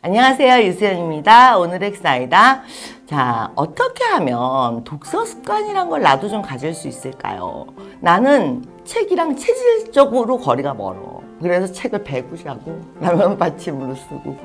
안녕하세요. 유수연입니다. 오늘의 엑사이다. 자, 어떻게 하면 독서 습관이란 걸 나도 좀 가질 수 있을까요? 나는 책이랑 체질적으로 거리가 멀어. 그래서 책을 배구자고 라면 받침으로 쓰고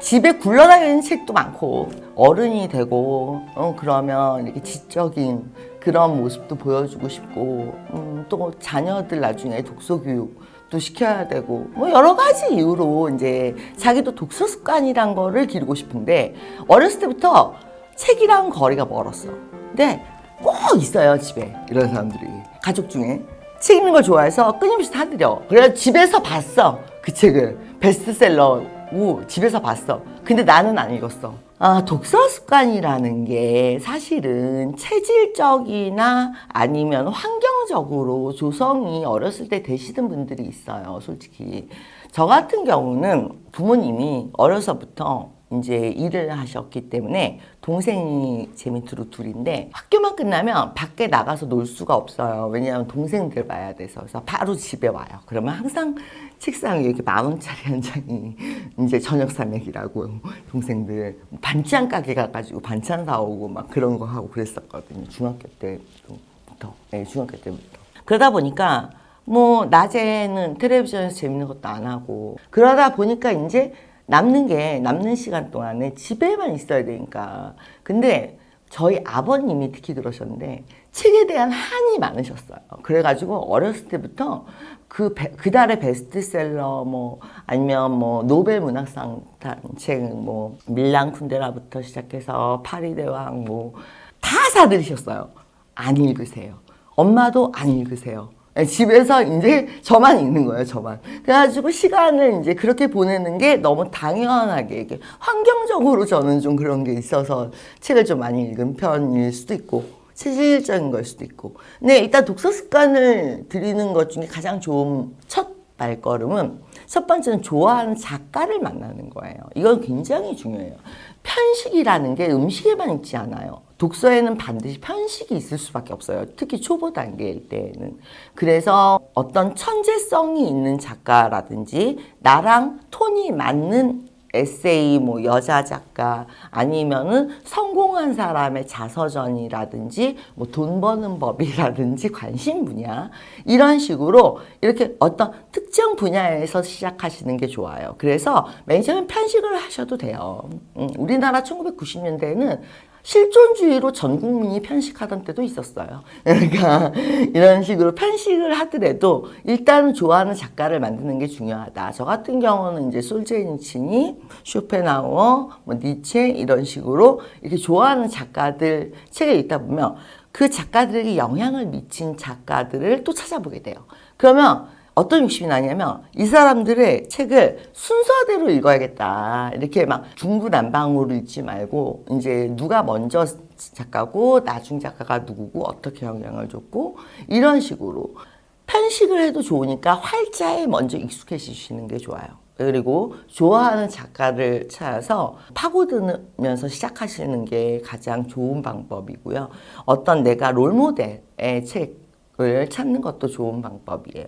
집에 굴러다니는 책도 많고 어른이 되고 어, 그러면 이렇게 지적인 그런 모습도 보여주고 싶고 음, 또 자녀들 나중에 독서 교육 도 시켜야 되고 뭐 여러 가지 이유로 이제 자기도 독서 습관이란 거를 기르고 싶은데 어렸을 때부터 책이랑 거리가 멀었어. 근데 꼭 있어요 집에. 이런 사람들이. 가족 중에. 책 읽는 걸 좋아해서 끊임없이 사들여. 그래서 집에서 봤어 그 책을. 베스트셀러 고 집에서 봤어. 근데 나는 안 읽었어. 아, 독서 습관이라는 게 사실은 체질적이나 아니면 환경적으로 조성이 어렸을 때 되시던 분들이 있어요, 솔직히. 저 같은 경우는 부모님이 어려서부터 이제 일을 하셨기 때문에 동생이 제 밑으로 둘인데 학교만 끝나면 밖에 나가서 놀 수가 없어요. 왜냐하면 동생들 봐야 돼서 그래서 바로 집에 와요. 그러면 항상 책상 위에 이렇게 만 원짜리 한 장이 이제 저녁 산맥이라고 동생들 반찬 가게 가가지고 반찬 사오고 막 그런 거 하고 그랬었거든요. 중학교 때부터, 네, 중학교 때부터. 그러다 보니까 뭐 낮에는 텔레비전에서 재밌는 것도 안 하고 그러다 보니까 이제 남는 게 남는 시간 동안에 집에만 있어야 되니까 근데 저희 아버님이 특히 그러셨는데 책에 대한 한이 많으셨어요. 그래가지고 어렸을 때부터 그, 배- 그 달의 베스트셀러 뭐 아니면 뭐 노벨 문학상 탄책뭐 밀란 쿤데라부터 시작해서 파리 대왕 뭐 다 사들으셨어요. 안 읽으세요. 엄마도 안 읽으세요. 예, 집에서 이제 저만 읽는 거예요, 저만. 그래가지고 시간을 이제 그렇게 보내는 게 너무 당연하게, 이게 환경적으로 저는 좀 그런 게 있어서 책을 좀 많이 읽은 편일 수도 있고, 체질적인 걸 수도 있고. 근데 일단 독서 습관을 들이는 것 중에 가장 좋은 첫 발걸음은 첫 번째는 좋아하는 작가를 만나는 거예요. 이건 굉장히 중요해요. 편식이라는 게 음식에만 있지 않아요. 독서에는 반드시 편식이 있을 수밖에 없어요. 특히 초보 단계일 때에는. 그래서 어떤 천재성이 있는 작가라든지 나랑 톤이 맞는 에세이, 뭐 여자 작가 아니면은 성공한 사람의 자서전이라든지 뭐 돈 버는 법이라든지 관심 분야 이런 식으로 이렇게 어떤 특정 분야에서 시작하시는 게 좋아요. 그래서 맨 처음에 편식을 하셔도 돼요. 음, 우리나라 1990년대에는 실존주의로 전 국민이 편식하던 때도 있었어요. 그러니까 이런 식으로 편식을 하더라도 일단은 좋아하는 작가를 만드는 게 중요하다. 저 같은 경우는 이제 솔제니친이 쇼펜하우어, 뭐 니체 이런 식으로 이렇게 좋아하는 작가들 책을 읽다 보면 그 작가들에게 영향을 미친 작가들을 또 찾아보게 돼요. 그러면 어떤 욕심이 나냐면 이 사람들의 책을 순서대로 읽어야겠다. 이렇게 막 중구난방으로 읽지 말고 이제 누가 먼저 작가고 나중 작가가 누구고 어떻게 영향을 줬고 이런 식으로 편식을 해도 좋으니까 활자에 먼저 익숙해지시는 게 좋아요. 그리고 좋아하는 작가를 찾아서 파고들면서 시작하시는 게 가장 좋은 방법이고요. 어떤 내가 롤모델의 책을 찾는 것도 좋은 방법이에요.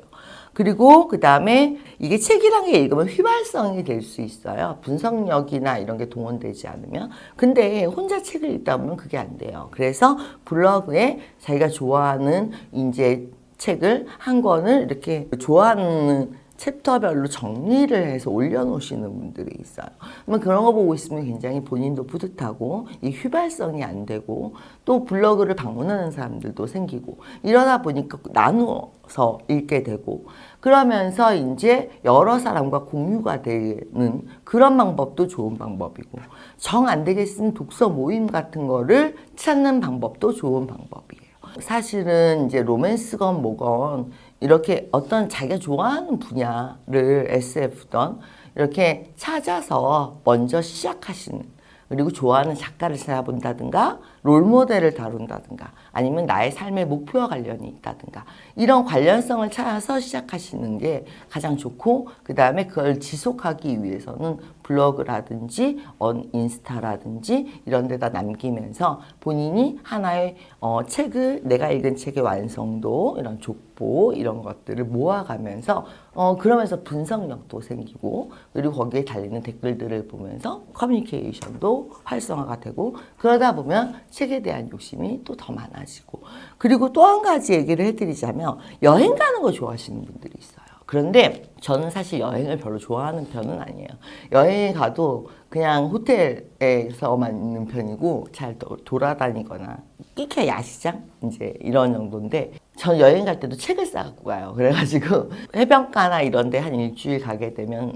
그리고 그 다음에 이게 책이란 게 읽으면 휘발성이 될 수 있어요. 분석력이나 이런 게 동원되지 않으면. 근데 혼자 책을 읽다 보면 그게 안 돼요. 그래서 블로그에 자기가 좋아하는 이제 책을 한 권을 이렇게 좋아하는 챕터별로 정리를 해서 올려놓으시는 분들이 있어요. 그러면 그런 거 보고 있으면 굉장히 본인도 뿌듯하고 이 휘발성이 안 되고 또 블로그를 방문하는 사람들도 생기고 이러다 보니까 나누어서 읽게 되고 그러면서 이제 여러 사람과 공유가 되는 그런 방법도 좋은 방법이고 정 안 되겠으면 독서 모임 같은 거를 찾는 방법도 좋은 방법이에요. 사실은 이제 로맨스건 뭐건 이렇게 어떤 자기가 좋아하는 분야를 SF던 이렇게 찾아서 먼저 시작하시는 그리고 좋아하는 작가를 찾아본다든가 롤모델을 다룬다든가 아니면 나의 삶의 목표와 관련이 있다든가 이런 관련성을 찾아서 시작하시는 게 가장 좋고 그 다음에 그걸 지속하기 위해서는 블로그라든지 어, 인스타라든지 이런 데다 남기면서 본인이 하나의 어, 책을 내가 읽은 책의 완성도 이런 족보 이런 것들을 모아가면서 어, 그러면서 분석력도 생기고 그리고 거기에 달리는 댓글들을 보면서 커뮤니케이션도 활성화가 되고 그러다 보면 책에 대한 욕심이 또 더 많아지고 그리고 또 한 가지 얘기를 해드리자면 여행 가는 거 좋아하시는 분들이 있어요. 그런데 저는 사실 여행을 별로 좋아하는 편은 아니에요. 여행에 가도 그냥 호텔에서만 있는 편이고 잘 도- 돌아다니거나 끼케 야시장 이제 이런 정도인데 전 여행 갈 때도 책을 싸갖고 가요. 그래가지고 해변가나 이런데 한 일주일 가게 되면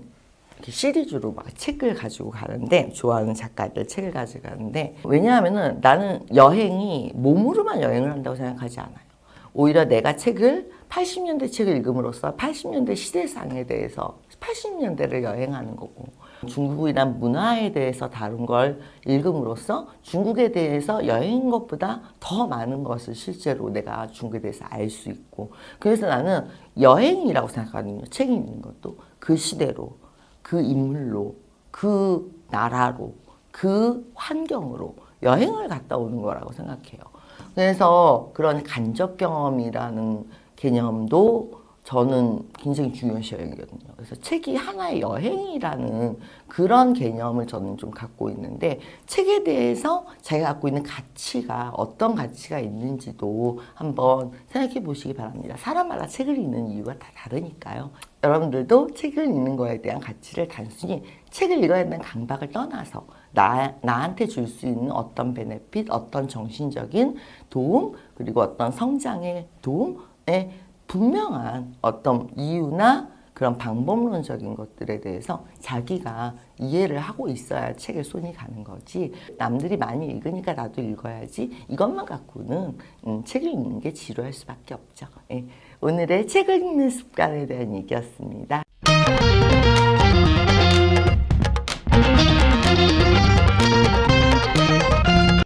시리즈로 막 책을 가지고 가는데 좋아하는 작가들 책을 가지고 가는데 왜냐하면은 나는 여행이 몸으로만 여행을 한다고 생각하지 않아요. 오히려 내가 책을 80년대 책을 읽음으로써 80년대 시대상에 대해서 80년대를 여행하는 거고 중국이란 문화에 대해서 다룬 걸 읽음으로써 중국에 대해서 여행인 것보다 더 많은 것을 실제로 내가 중국에 대해서 알 수 있고 그래서 나는 여행이라고 생각하거든요. 책이 있는 것도 그 시대로 그 인물로 그 나라로 그 환경으로 여행을 갔다 오는 거라고 생각해요. 그래서 그런 간접 경험이라는 개념도 저는 굉장히 중요시 여기거든요. 그래서 책이 하나의 여행이라는 그런 개념을 저는 좀 갖고 있는데 책에 대해서 자기가 갖고 있는 가치가 어떤 가치가 있는지도 한번 생각해 보시기 바랍니다. 사람마다 책을 읽는 이유가 다 다르니까요. 여러분들도 책을 읽는 거에 대한 가치를 단순히 책을 읽어야 된다는 강박을 떠나서 나, 나한테 줄 수 있는 어떤 베네핏, 어떤 정신적인 도움, 그리고 어떤 성장의 도움에 분명한 어떤 이유나 그런 방법론적인 것들에 대해서 자기가 이해를 하고 있어야 책에 손이 가는 거지 남들이 많이 읽으니까 나도 읽어야지 이것만 갖고는 음, 책을 읽는 게 지루할 수밖에 없죠. 예. 오늘의 책을 읽는 습관에 대한 얘기였습니다.